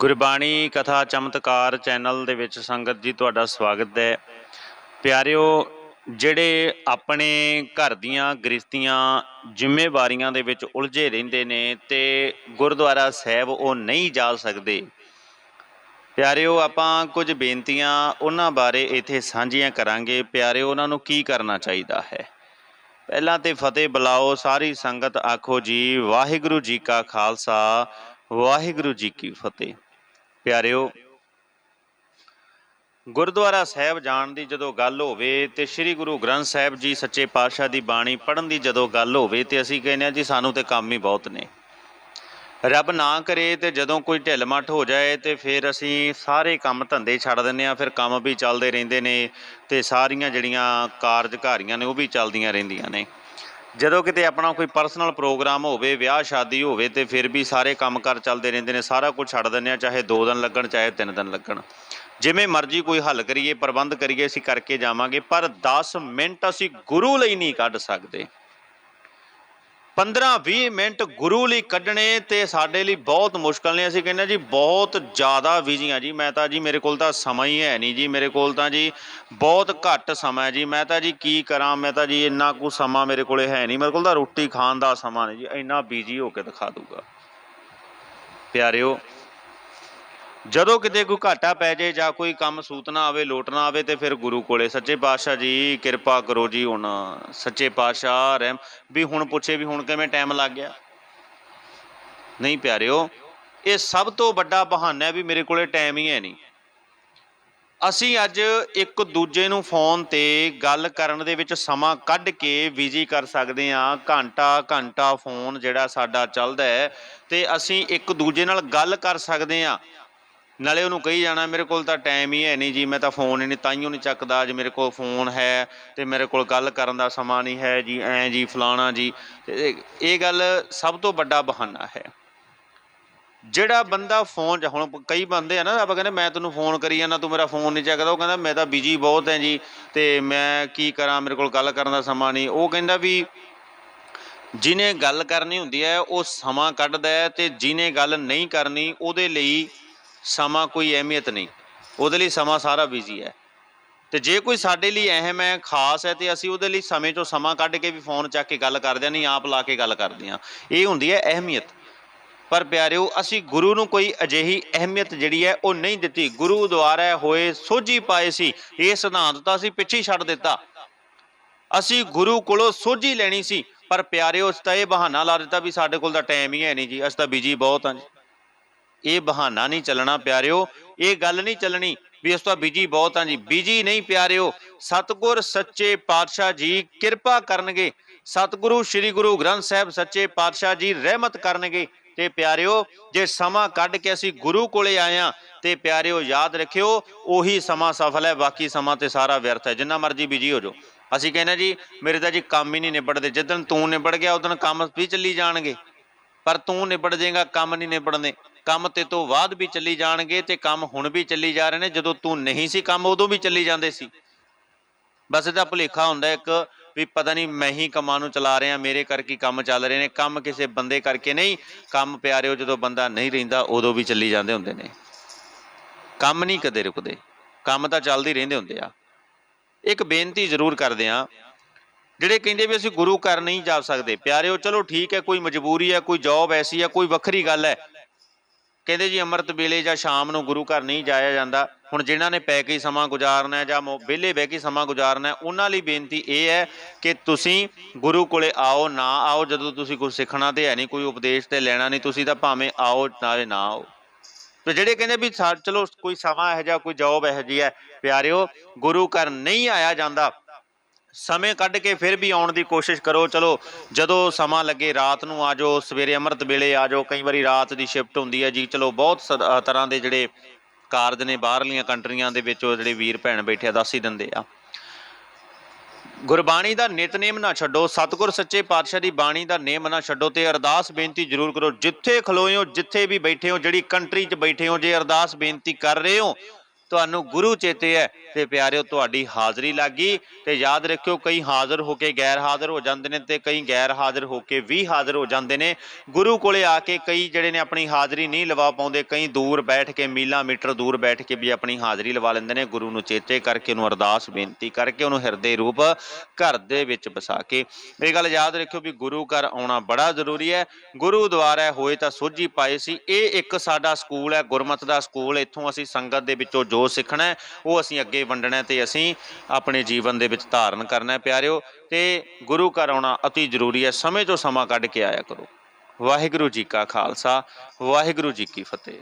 ਗੁਰਬਾਣੀ ਕਥਾ ਚਮਤਕਾਰ ਚੈਨਲ ਦੇ ਵਿੱਚ ਸੰਗਤ ਜੀ, ਤੁਹਾਡਾ ਸਵਾਗਤ ਹੈ। ਪਿਆਰਿਓ, ਜਿਹੜੇ ਆਪਣੇ ਘਰ ਦੀਆਂ ਗ੍ਰਸਤੀਆਂ ਜ਼ਿੰਮੇਵਾਰੀਆਂ ਦੇ ਵਿੱਚ ਉਲਝੇ ਰਹਿੰਦੇ ਨੇ ਤੇ ਗੁਰਦੁਆਰਾ ਸਾਹਿਬ ਉਹ ਨਹੀਂ ਜਾ ਸਕਦੇ। ਪਿਆਰਿਓ, ਆਪਾਂ ਕੁਝ ਬੇਨਤੀਆਂ ਉਹਨਾਂ ਬਾਰੇ ਇੱਥੇ ਸਾਂਝੀਆਂ ਕਰਾਂਗੇ। ਪਿਆਰਿਓ, ਉਹਨਾਂ ਨੂੰ ਕੀ ਕਰਨਾ ਚਾਹੀਦਾ ਹੈ? ਪਹਿਲਾਂ ਤੇ ਫਤਿਹ ਬੁਲਾਓ, ਸਾਰੀ ਸੰਗਤ ਆਖੋ ਜੀ, ਵਾਹਿਗੁਰੂ ਜੀ ਕਾ ਖਾਲਸਾ, ਵਾਹਿਗੁਰੂ ਜੀ ਕੀ ਫਤਿਹ। ਪਿਆਰਿਓ, ਗੁਰਦੁਆਰਾ ਸਾਹਿਬ ਜਾਣ ਦੀ ਜਦੋਂ ਗੱਲ ਹੋਵੇ ਤੇ ਸ੍ਰੀ ਗੁਰੂ ਗ੍ਰੰਥ ਸਾਹਿਬ ਜੀ ਸੱਚੇ ਪਾਤਸ਼ਾਹ ਦੀ ਬਾਣੀ ਪੜ੍ਹਨ ਦੀ ਜਦੋਂ ਗੱਲ ਹੋਵੇ ਤੇ ਅਸੀਂ ਕਹਿੰਦੇ ਹਾਂ ਜੀ ਸਾਨੂੰ ਤੇ ਕੰਮ ਹੀ ਬਹੁਤ ਨੇ। ਰੱਬ ਨਾ ਕਰੇ ਤੇ ਜਦੋਂ ਕੋਈ ਢਿੱਲ ਮੱਠ ਹੋ ਜਾਏ ਤੇ ਫਿਰ ਅਸੀਂ ਸਾਰੇ ਕੰਮ ਧੰਦੇ ਛੱਡ ਦਿੰਦੇ ਆ ਫਿਰ ਕੰਮ ਵੀ ਚੱਲਦੇ ਰਹਿੰਦੇ ਨੇ ਤੇ ਸਾਰੀਆਂ ਜਿਹੜੀਆਂ ਕਾਰਜਕਾਰੀਆਂ ਨੇ ਉਹ ਵੀ ਚੱਲਦੀਆਂ ਰਹਿੰਦੀਆਂ ਨੇ। ਜਦੋਂ ਕਿਤੇ ਆਪਣਾ ਕੋਈ ਪਰਸਨਲ ਪ੍ਰੋਗਰਾਮ ਹੋਵੇ, ਵਿਆਹ ਸ਼ਾਦੀ ਹੋਵੇ, ਤੇ ਫਿਰ ਵੀ ਸਾਰੇ ਕੰਮਕਾਰ ਚੱਲਦੇ ਰਹਿੰਦੇ ਨੇ, ਸਾਰਾ ਕੁਝ ਛੱਡ ਦਿੰਦੇ ਆ ਚਾਹੇ 2 ਦਿਨ ਲੱਗਣ, ਚਾਹੇ 3 ਦਿਨ ਲੱਗਣ। ਜਿਵੇਂ ਮਰਜ਼ੀ ਕੋਈ ਹੱਲ ਕਰੀਏ, ਪ੍ਰਬੰਧ ਕਰੀਏ, ਅਸੀਂ ਕਰਕੇ ਜਾਵਾਂਗੇ, ਪਰ 10 ਮਿੰਟ ਅਸੀਂ ਗੁਰੂ ਲਈ ਨਹੀਂ ਕੱਢ ਸਕਦੇ। 15-20 ਮਿੰਟ ਗੁਰੂ ਲਈ ਕੱਢਣੇ ਤੇ ਸਾਡੇ ਲਈ ਬਹੁਤ ਮੁਸ਼ਕਲ ਨੇ। ਅਸੀਂ ਕਹਿੰਦੇ ਜੀ, ਬਹੁਤ ਜ਼ਿਆਦਾ ਬਿਜ਼ੀ ਆ ਜੀ। ਮੈਂ ਤਾਂ ਜੀ, ਮੇਰੇ ਕੋਲ ਤਾਂ ਸਮਾਂ ਹੀ ਹੈ ਨਹੀਂ ਜੀ। ਮੇਰੇ ਕੋਲ ਤਾਂ ਜੀ, ਬਹੁਤ ਘੱਟ ਸਮਾਂ ਜੀ। ਮੈਂ ਤਾਂ ਜੀ, ਕੀ ਕਰਾਂ? ਮੈਂ ਤਾਂ ਜੀ, ਇੰਨਾ ਕੁ ਸਮਾਂ ਮੇਰੇ ਕੋਲੇ ਹੈ ਨਹੀਂ। ਮੇਰੇ ਕੋਲ ਤਾਂ ਰੋਟੀ ਖਾਣ ਦਾ ਸਮਾਂ ਨਹੀਂ ਜੀ। ਇੰਨਾ ਬਿਜ਼ੀ ਹੋ ਕੇ ਦਿਖਾ ਦੂਗਾ ਪਿਆਰਿਓ ਜਦੋਂ ਕਿਤੇ ਕੋਈ ਘਾਟਾ ਪੈ ਜੇ ਜਾਂ ਕੋਈ ਕੰਮ ਸੂਤਨਾ ਆਵੇ ਲੋਟਣਾ ਆਵੇ, ਤੇ ਫਿਰ ਗੁਰੂ ਕੋਲੇ। ਸੱਚੇ ਪਾਤਸ਼ਾਹ ਜੀ, ਕਿਰਪਾ ਕਰੋ ਜੀ ਹੁਣ। ਸੱਚੇ ਪਾਤਸ਼ਾਹ ਰਹਿਮ। ਵੀ ਹੁਣ ਪੁੱਛੇ ਵੀ ਹੁਣ ਕਿਵੇਂ ਟਾਈਮ ਲੱਗ ਗਿਆ? ਨਹੀਂ ਪਿਆਰਿਓ, ਇਹ ਸਭ ਤੋਂ ਵੱਡਾ ਬਹਾਨਾ ਹੈ ਵੀ ਮੇਰੇ ਕੋਲੇ ਟਾਈਮ ਹੀ ਹੈ ਨਹੀਂ। ਅਸੀਂ ਅੱਜ ਇੱਕ ਦੂਜੇ ਨੂੰ ਫੋਨ ਤੇ ਗੱਲ ਕਰਨ ਦੇ ਵਿੱਚ ਸਮਾਂ ਕੱਢ ਕੇ ਬਿਜ਼ੀ ਕਰ ਸਕਦੇ ਹਾਂ। ਘੰਟਾ ਘੰਟਾ ਫੋਨ ਜਿਹੜਾ ਸਾਡਾ ਚੱਲਦਾ ਹੈ, ਤੇ ਅਸੀਂ ਇੱਕ ਦੂਜੇ ਨਾਲ ਗੱਲ ਕਰ ਸਕਦੇ ਹਾਂ। ਨਾਲੇ ਉਹਨੂੰ ਕਹੀ ਜਾਣਾ, ਮੇਰੇ ਕੋਲ ਤਾਂ ਟਾਈਮ ਹੀ ਹੈ ਨਹੀਂ ਜੀ, ਮੈਂ ਤਾਂ ਫੋਨ ਹੀ ਨਹੀਂ, ਤਾਈਓ ਨਹੀਂ ਚੱਕਦਾ, ਅੱਜ ਮੇਰੇ ਕੋਲ ਫੋਨ ਹੈ ਤੇ ਮੇਰੇ ਕੋਲ ਗੱਲ ਕਰਨ ਦਾ ਸਮਾਂ ਨਹੀਂ ਹੈ ਜੀ, ਐਂ ਜੀ, ਫਲਾਣਾ ਜੀ। ਇਹ- ਗੱਲ ਸਭ ਤੋਂ ਵੱਡਾ ਬਹਾਨਾ ਹੈ। ਜਿਹੜਾ ਬੰਦਾ ਫੋਨ 'ਚ, ਹੁਣ ਕਈ ਬੰਦੇ ਆ ਨਾ, ਆਪਾਂ ਕਹਿੰਦੇ, ਮੈਂ ਤੈਨੂੰ ਫੋਨ ਕਰੀ ਜਾਂਦਾ, ਤੂੰ ਮੇਰਾ ਫੋਨ ਨਹੀਂ ਚੱਕਦਾ। ਉਹ ਕਹਿੰਦਾ, ਮੈਂ ਤਾਂ ਬਿਜ਼ੀ ਬਹੁਤ ਹਾਂ ਜੀ, ਤੇ ਮੈਂ ਕੀ ਕਰਾਂ, ਮੇਰੇ ਕੋਲ ਗੱਲ ਕਰਨ ਦਾ ਸਮਾਂ ਨਹੀਂ। ਉਹ ਕਹਿੰਦਾ ਵੀ ਜਿਹਨੇ ਗੱਲ ਕਰਨੀ ਹੁੰਦੀ ਹੈ, ਉਹ ਸਮਾਂ ਕੱਢਦਾ ਹੈ ਤੇ ਜਿਹਨੇ ਗੱਲ ਨਹੀਂ ਕਰਨੀ, ਉਹਦੇ ਲਈ ਸਮਾਂ ਕੋਈ ਅਹਿਮੀਅਤ ਨਹੀਂ। ਉਹਦੇ ਲਈ ਸਮਾਂ ਸਾਰਾ ਬਿਜ਼ੀ ਹੈ। ਤੇ ਜੇ ਕੋਈ ਸਾਡੇ ਲਈ ਅਹਿਮ ਹੈ, ਖਾਸ ਹੈ, ਤੇ ਅਸੀਂ ਉਹਦੇ ਲਈ ਸਮੇਂ ਚੋਂ ਸਮਾਂ ਕੱਢ ਕੇ ਵੀ ਫੋਨ ਚੱਕ ਕੇ ਗੱਲ ਕਰਦੇ ਹਾਂ, ਨਹੀਂ ਆਪ ਲਾ ਕੇ ਗੱਲ ਕਰਦੇ ਹਾਂ। ਇਹ ਹੁੰਦੀ ਹੈ ਅਹਿਮੀਅਤ। ਪਰ ਪਿਆਰਿਓ, ਅਸੀਂ ਗੁਰੂ ਨੂੰ ਕੋਈ ਅਜਿਹੀ ਅਹਿਮੀਅਤ ਜਿਹੜੀ ਹੈ, ਉਹ ਨਹੀਂ ਦਿੱਤੀ। ਗੁਰੂ ਦੁਆਰਾ ਹੋਏ ਸੋਝੀ ਪਾਏ ਸੀ। ਇਹ ਸਿਧਾਂਤ ਤਾਂ ਅਸੀਂ ਪਿੱਛੇ ਛੱਡ ਦਿੱਤਾ। ਅਸੀਂ ਗੁਰੂ ਕੋਲੋਂ ਸੋਝੀ ਲੈਣੀ ਸੀ। ਪਰ ਪਿਆਰਿਓ, ਅਸੀਂ ਤਾਂ ਇਹ ਬਹਾਨਾ ਲਾ ਦਿੱਤਾ ਵੀ ਸਾਡੇ ਕੋਲ ਤਾਂ ਟਾਈਮ ਹੀ ਹੈ ਨਹੀਂ ਜੀ। ਅਸੀਂ ਤਾਂ ਬਿਜ਼ੀ ਬਹੁਤ ਹਾਂ ਜੀ। ਇਹ ਬਹਾਨਾ ਨਹੀਂ ਚੱਲਣਾ ਪਿਆਰਿਓ, ਇਹ ਗੱਲ ਨਹੀਂ ਚੱਲਣੀ ਵੀ ਇਸ ਤੋਂ ਬਿਜ਼ੀ ਬਹੁਤ ਹਾਂ ਜੀ। ਬਿਜ਼ੀ ਨਹੀਂ ਪਿਆਰਿਓ, ਸਤਿਗੁਰ ਸੱਚੇ ਪਾਤਸ਼ਾਹ ਜੀ ਕਿਰਪਾ ਕਰਨਗੇ। ਸਤਿਗੁਰੂ ਸ੍ਰੀ ਗੁਰੂ ਗ੍ਰੰਥ ਸਾਹਿਬ ਸੱਚੇ ਪਾਤਸ਼ਾਹ ਜੀ ਰਹਿਮਤ ਕਰਨਗੇ। ਤੇ ਪਿਆਰਿਓ, ਜੇ ਸਮਾਂ ਕੱਢ ਕੇ ਅਸੀਂ ਗੁਰੂ ਕੋਲੇ ਆਏ ਆ ਤੇ ਪਿਆਰਿਓ ਯਾਦ ਰੱਖਿਓ, ਉਹੀ ਸਮਾਂ ਸਫਲ ਹੈ, ਬਾਕੀ ਸਮਾਂ ਤੇ ਸਾਰਾ ਵਿਅਰਥ ਹੈ। ਜਿੰਨਾ ਮਰਜ਼ੀ ਬਿਜ਼ੀ ਹੋ ਜਾਓ। ਅਸੀਂ ਕਹਿੰਦੇ ਜੀ, ਮੇਰੇ ਤਾਂ ਜੀ ਕੰਮ ਹੀ ਨਹੀਂ ਨਿਬੜਦੇ। ਜਿੱਦਣ ਤੂੰ ਨਿਬੜ ਗਿਆ ਉਦੋਂ ਕੰਮ ਵੀ ਚੱਲੀ ਜਾਣਗੇ। ਪਰ ਤੂੰ ਨਿਬੜ ਜਾਏਗਾ, ਕੰਮ ਨਹੀਂ ਨਿਬੜਨੇ। ਕੰਮ ਤੇ ਤੋਂ ਬਾਅਦ ਵੀ ਚੱਲੀ ਜਾਣਗੇ ਤੇ ਕੰਮ ਹੁਣ ਵੀ ਚੱਲੀ ਜਾ ਰਹੇ ਨੇ। ਜਦੋਂ ਤੂੰ ਨਹੀਂ ਸੀ ਕੰਮ, ਉਦੋਂ ਵੀ ਚੱਲੀ ਜਾਂਦੇ ਸੀ। ਬਸ ਇਹਦਾ ਭੁਲੇਖਾ ਹੁੰਦਾ ਇੱਕ ਵੀ ਪਤਾ ਨਹੀਂ ਮੈਂ ਹੀ ਕੰਮਾਂ ਨੂੰ ਚਲਾ ਰਿਹਾ, ਮੇਰੇ ਕਰਕੇ ਕੰਮ ਚੱਲ ਰਹੇ ਨੇ। ਕੰਮ ਕਿਸੇ ਬੰਦੇ ਕਰਕੇ ਨਹੀਂ, ਕੰਮ ਪਿਆਰਿਓ ਜਦੋਂ ਬੰਦਾ ਨਹੀਂ ਰਹਿੰਦਾ, ਉਦੋਂ ਵੀ ਚੱਲੀ ਜਾਂਦੇ ਹੁੰਦੇ ਨੇ। ਕੰਮ ਨਹੀਂ ਕਦੇ ਰੁਕਦੇ, ਕੰਮ ਤਾਂ ਚੱਲਦੇ ਰਹਿੰਦੇ ਹੁੰਦੇ ਆ। ਇੱਕ ਬੇਨਤੀ ਜ਼ਰੂਰ ਕਰਦੇ ਆ ਜਿਹੜੇ ਕਹਿੰਦੇ ਵੀ ਅਸੀਂ ਗੁਰੂ ਘਰ ਨਹੀਂ ਜਾ ਸਕਦੇ, ਪਿਆਰਿਓ ਚਲੋ ਠੀਕ ਹੈ, ਕੋਈ ਮਜਬੂਰੀ ਹੈ, ਕੋਈ ਜੌਬ ਐਸੀ ਹੈ, ਕੋਈ ਵੱਖਰੀ ਗੱਲ ਹੈ ਕਹਿੰਦੇ ਜੀ ਅੰਮ੍ਰਿਤ ਵੇਲੇ ਜਾਂ ਸ਼ਾਮ ਨੂੰ ਗੁਰੂ ਘਰ ਨਹੀਂ ਜਾਇਆ ਜਾਂਦਾ। ਹੁਣ ਜਿਨ੍ਹਾਂ ਨੇ ਪੈ ਕੇ ਸਮਾਂ ਗੁਜ਼ਾਰਨਾ ਹੈ ਜਾਂ ਵਿਹਲੇ ਬਹਿ ਕੇ ਸਮਾਂ ਗੁਜ਼ਾਰਨਾ ਹੈ, ਉਹਨਾਂ ਲਈ ਬੇਨਤੀ ਇਹ ਹੈ ਕਿ ਤੁਸੀਂ ਗੁਰੂ ਕੋਲੇ ਆਓ, ਨਾ ਆਓ, ਜਦੋਂ ਤੁਸੀਂ ਕੁਝ ਸਿੱਖਣਾ ਤੇ ਹੈ ਨਹੀਂ, ਕੋਈ ਉਪਦੇਸ਼ ਤੇ ਲੈਣਾ ਨਹੀਂ, ਤੁਸੀਂ ਤਾਂ ਭਾਵੇਂ ਆਓ ਨਾਲੇ ਨਾ ਆਓ। ਤੇ ਜਿਹੜੇ ਕਹਿੰਦੇ ਵੀ ਸਾ- ਚਲੋ ਕੋਈ ਸਮਾਂ ਇਹੋ ਜਿਹਾ, ਕੋਈ ਜੌਬ ਇਹੋ ਜਿਹੀ ਹੈ, ਪਿਆਰਿਓ, ਗੁਰੂ ਘਰ ਨਹੀਂ ਆਇਆ ਜਾਂਦਾ। ਸਮੇਂ ਕੱਢ ਕੇ ਫਿਰ ਵੀ ਆਉਣ ਦੀ ਕੋਸ਼ਿਸ਼ ਕਰੋ। ਚਲੋ, ਜਦੋਂ ਸਮਾਂ ਲੱਗੇ, ਰਾਤ ਨੂੰ ਆ ਸਵੇਰੇ ਅੰਮ੍ਰਿਤ ਵੇਲੇ ਆ ਕਈ ਵਾਰੀ ਰਾਤ ਦੀ ਸ਼ਿਫਟ ਹੁੰਦੀ ਹੈ ਜੀ। ਚਲੋ, ਬਹੁਤ ਤਰ੍ਹਾਂ ਦੇ ਜਿਹੜੇ ਕਾਰਜ ਨੇ ਬਾਹਰਲੀਆਂ ਕੰਟਰੀਆਂ ਦੇ ਵਿੱਚ ਉਹ ਜਿਹੜੇ ਵੀਰ ਭੈਣ ਬੈਠੇ ਆ, ਦੱਸ ਹੀ ਦਿੰਦੇ ਆ। ਗੁਰਬਾਣੀ ਦਾ ਨਿਤਨੇਮ ਨਾ ਛੱਡੋ। ਸਤਿਗੁਰ ਸੱਚੇ ਪਾਤਸ਼ਾਹ ਦੀ ਬਾਣੀ ਦਾ ਨੇਮ ਨਾ ਛੱਡੋ ਤੇ ਅਰਦਾਸ ਬੇਨਤੀ ਜ਼ਰੂਰ ਕਰੋ। ਜਿੱਥੇ ਖਲੋਏ ਹੋ, ਜਿੱਥੇ ਵੀ ਬੈਠੇ ਹੋ, ਜਿਹੜੀ ਕੰਟਰੀ 'ਚ ਬੈਠੇ ਹੋ, ਜੇ ਅਰਦਾਸ ਬੇਨਤੀ ਕਰ ਰਹੇ ਹੋ ਤੁਹਾਨੂੰ ਗੁਰੂ ਚੇਤੇ ਹੈ ਤੇ ਪਿਆਰਿਓ, ਤੁਹਾਡੀ ਹਾਜ਼ਰੀ ਲੱਗੀ ਤੇ ਯਾਦ ਰੱਖਿਓ, ਕਈ ਹਾਜ਼ਰ ਹੋ ਕੇ ਗੈਰ ਹਾਜ਼ਰ ਹੋ ਜਾਂਦੇ ਨੇ ਤੇ ਕਈ ਗੈਰ ਹਾਜ਼ਰ ਹੋ ਕੇ ਵੀ ਹਾਜ਼ਰ ਹੋ ਜਾਂਦੇ ਨੇ। ਗੁਰੂ ਕੋਲੇ ਆ ਕੇ ਕਈ ਜਿਹੜੇ ਨੇ ਆਪਣੀ ਹਾਜ਼ਰੀ ਨਹੀਂ ਲਵਾ ਪਾਉਂਦੇ, ਕਈ ਦੂਰ ਬੈਠ ਕੇ, ਮੀਲਾਂ ਮੀਟਰ ਦੂਰ ਬੈਠ ਕੇ ਵੀ ਆਪਣੀ ਹਾਜ਼ਰੀ ਲਵਾ ਲੈਂਦੇ ਨੇ। ਗੁਰੂ ਨੂੰ ਚੇਤੇ ਕਰਕੇ ਉਹਨੂੰ ਅਰਦਾਸ ਬੇਨਤੀ ਕਰਕੇ ਉਹਨੂੰ ਹਿਰਦੇ ਰੂਪ ਘਰ ਦੇ ਵਿੱਚ ਵਸਾ ਕੇ। ਇਹ ਗੱਲ ਯਾਦ ਰੱਖਿਓ ਵੀ ਗੁਰੂ ਘਰ ਆਉਣਾ ਬੜਾ ਜ਼ਰੂਰੀ ਹੈ। ਗੁਰੂ ਦੁਆਰਾ ਹੋਏ ਤਾਂ ਸੋਝੀ ਪਾਏ ਸੀ। ਇਹ ਇੱਕ ਸਾਡਾ ਸਕੂਲ ਹੈ, ਗੁਰਮਤ ਦਾ ਸਕੂਲ। ਇੱਥੋਂ ਅਸੀਂ ਸੰਗਤ ਦੇ ਵਿੱਚੋਂ ਜੋ ਸਿੱਖਣਾ ਉਹ ਅਸੀਂ ਅੱਗੇ ਵੰਡਣਾ ਹੈ ਤੇ ਅਸੀਂ ਆਪਣੇ ਜੀਵਨ ਦੇ ਵਿੱਚ ਧਾਰਨ ਕਰਨਾ ਹੈ, ਪਿਆਰਿਓ। ਤੇ ਗੁਰੂ ਘਰ ਆਉਣਾ ਅਤੀ ਜ਼ਰੂਰੀ ਹੈ, ਸਮੇਂ ਤੋਂ ਸਮਾਂ ਕੱਢ ਕੇ ਆਇਆ ਕਰੋ। ਵਾਹਿਗੁਰੂ ਜੀ ਕਾ ਖਾਲਸਾ, ਵਾਹਿਗੁਰੂ ਜੀ ਕੀ ਫਤਿਹ।